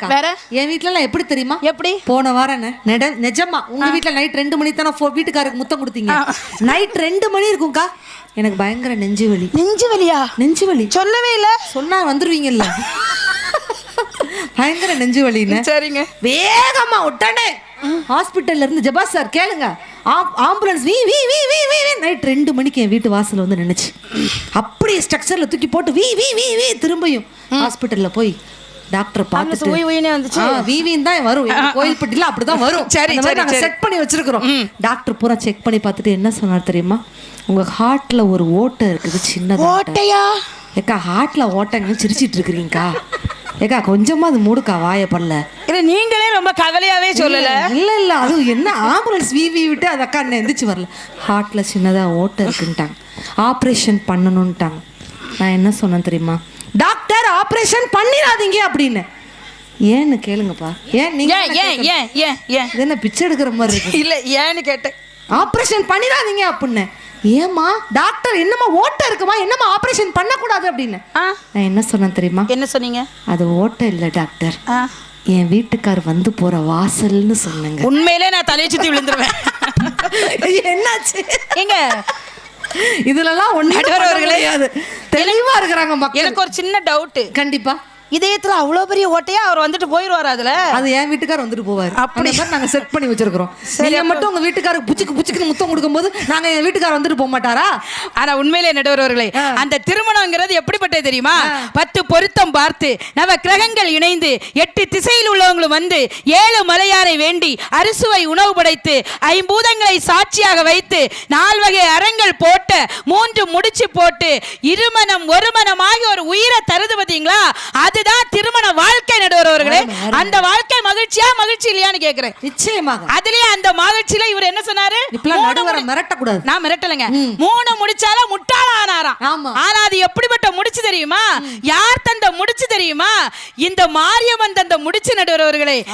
இல்லைங்கக்கா வேற? என் வீட்ல எல்லாம் எப்படி தெரியுமா? எப்படி? போன வாரம் நெட நிஜமா உங்க வீட்ல நைட் ரெண்டு மணி தானே வீட்டுக்காரருக்கு முத்தம் கொடுத்தீங்க? நைட் ரெண்டு மணி இருக்கும்க்கா? எனக்கு பயங்கர நெஞ்சு வலி. நெஞ்சு வலியா? நெஞ்சு வலி. சொல்லவே இல்ல. சொன்னா வந்துருவீங்கல்ல. பயங்கர நெஞ்சு வலின்னு. சரிங்க. வேகமா உடனே ஹாஸ்பிட்டல்ல இருந்து ஜபா சார் கேளுங்க. ஆம்- ஆம்புலன்ஸ் வீ வீ வீ வீ வீ வீ. நைட் ரெண்டு மணிக்கு என் வீட்டு வாசல்ல வந்து நின்னுச்சு. அப்படியே ஸ்ட்ரக்சர்ல தூக்கி போட்டு வீ வீ வீ வீ திரும்பியும் ஹாஸ்பிட்டல்ல போய் டாக்டர் பார்த்துட்டு உய் உயினே வந்துச்சு. ஆ, வீவின்னு தான் வரும். எங்க கோயில்பட்டில அப்படிதான் வரும். சரி, சரி, நாங்க சரி. செட் பண்ணி வச்சிருக்கிறோம். டாக்டர் பூரா செக் பண்ணி பார்த்துட்டு என்ன சொன்னார் தெரியுமா? உங்க ஹார்ட்ல ஒரு ஓட்டை இருக்குது சின்னதா ஓட்டையா? ஏக்கா ஹார்ட்ல ஓட்டங்க சிரிச்சிட்டு இருக்கிறீங்கக்கா. ஏக்கா கொஞ்சமா அது மூடுக்கா வாய பண்ணல இல்ல நீங்களே ரொம்ப கவலையாவே சொல்லல. இல்ல இல்ல அது என்ன ஆம்புலன்ஸ் வீவி விட்டு அது அக்கா என்ன எந்திரிச்சு வரல. ஹார்ட்ல சின்னதா ஓட்டை இருக்குன்ட்டாங்க. ஆப்ரேஷன் பண்ணணும்ட்டாங்க நான் என்ன சொன்னேன் தெரியுமா? டாக்டர் ஆப்ரேஷன் பண்ணிடாதீங்க அப்படின்னு. ஏன்னு கேளுங்கப்பா. ஏன் நீங்க ஏன் ஏன் ஏன் ஏன் ஏன்? இது என்ன பிச்சை எடுக்கிற மாதிரி இருக்கு? இல்ல ஏன்னு கேட்டேன். ஆப்ரேஷன் பண்ணிடாதீங்க அப்படின்னு. ஏமா டாக்டர் என்னமா ஓட்டை இருக்குமா? என்னமா ஆப்ரேஷன் பண்ணக்கூடாது அப்படின்னு? நான் என்ன சொன்னேன் தெரியுமா? என்ன சொன்னீங்க? அது ஓட்டை இல்லை டாக்டர். என் வீட்டுக்கார் வந்து போற வாசல்னு சொன்னேங்க. உண்மையிலே நான் தலையை சுத்தி விழுந்துருவேன். என்னாச்சு? எங்க இதுலலாம் அவர்களே. கிடையாது தெளிவா இருக்கிறாங்க மக்கள். எனக்கு ஒரு சின்ன டவுட் கண்டிப்பா. இதயத்துல அவ்வளவு பெரிய ஓட்டையா அவர் வந்துட்டு போயிருவாரு அதுல. அது என் வீட்டுக்கார் வந்துட்டு போவாரு. அப்படி. மாதிரி நாங்க செட் பண்ணி வச்சிருக்கிறோம். சரி, நீங்க மட்டும் உங்க வீட்டுக்காருக்கு புச்சுக்கு புச்சுக்கு முத்தம் கொடுக்கும்போது நாங்க என் வீட்டுக்கார் வந்துட்டு போக மாட்டாரா? ஆனா உண்மையிலே நடுவர்களே அந்த திருமணங்கிறது எப்படிப்பட்டது தெரியுமா? பத்து பொருத்தம் பார்த்து நவ கிரகங்கள் இணைந்து எட்டு திசையில் உள்ளவங்களும் வந்து ஏழு மலையாரை வேண்டி அறுசுவை உணவு படைத்து ஐம்பூதங்களை சாட்சியாக வைத்து நால்வகை அறங்கள் போட்ட மூன்று முடிச்சு போட்டு இருமனம் ஒரு மனமாகி ஒரு உயிரை தருது பாத்தீங்களா அதுதான் திருமண வாழ்க்கை நடுவர்களே அந்த வாழ்க்கை மகிழ்ச்சியா மகிழ்ச்சி இல்லையான்னு கேக்குறேன். நிச்சயமாக. அதுலயே அந்த மகிழ்ச்சியில இவர் என்ன சொன்னாரு? நடுவரை முடி- மிரட்டக்கூடாது. நான் மிரட்டலைங்க. மூணு முடிச்சாலும் முட்டாள ஆனாராம். ஆனா அது எப்படிப்பட்ட முடிச்சு தெரியுமா? யார் தந்த முடிச்சு தெரியுமா? இந்த மாரியம்மன் தந்த முடிச்சு நடுவர்களே